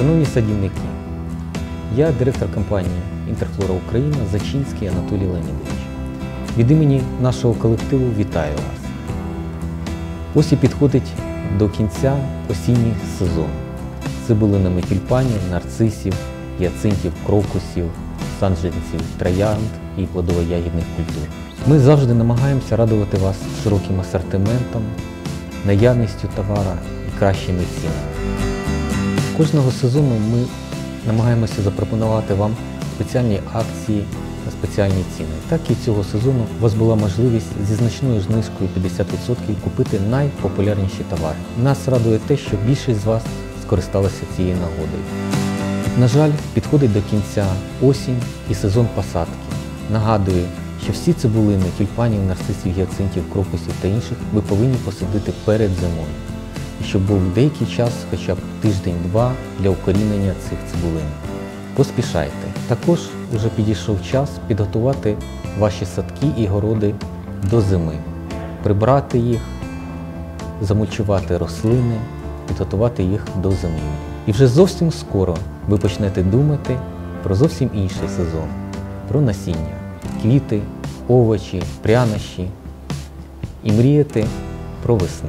Шановні садівники, я директор компанії Інтерфлора Україна Зачинський Анатолій Леонідович. Від імені нашого колективу вітаю вас. Ось і підходить до кінця осінній сезон. Цибулинами тюльпанів, нарцисів, гіацинтів, крокусів, саджанців, троянд і плодово-ягідних культур. Ми завжди намагаємося радувати вас широким асортиментом, наявністю товара і кращими цінами. Кожного сезону ми намагаємося запропонувати вам спеціальні акції та спеціальні ціни. Так і цього сезону у вас була можливість зі значною знижкою 50% купити найпопулярніші товари. Нас радує те, що більшість з вас скористалася цією нагодою. На жаль, підходить до кінця осінь і сезон посадки. Нагадую, що всі цибулини, тюльпанів, нарцисів, гіацинтів, крокусів та інших ви повинні посадити перед зимою. Щоб був деякий час, хоча б тиждень-два, для укорінення цих цибулин. Поспішайте. Також вже підійшов час підготувати ваші садки і городи до зими, прибрати їх, замульчувати рослини, підготувати їх до зими. І вже зовсім скоро ви почнете думати про зовсім інший сезон, про насіння, квіти, овочі, прянощі і мріяти про весну.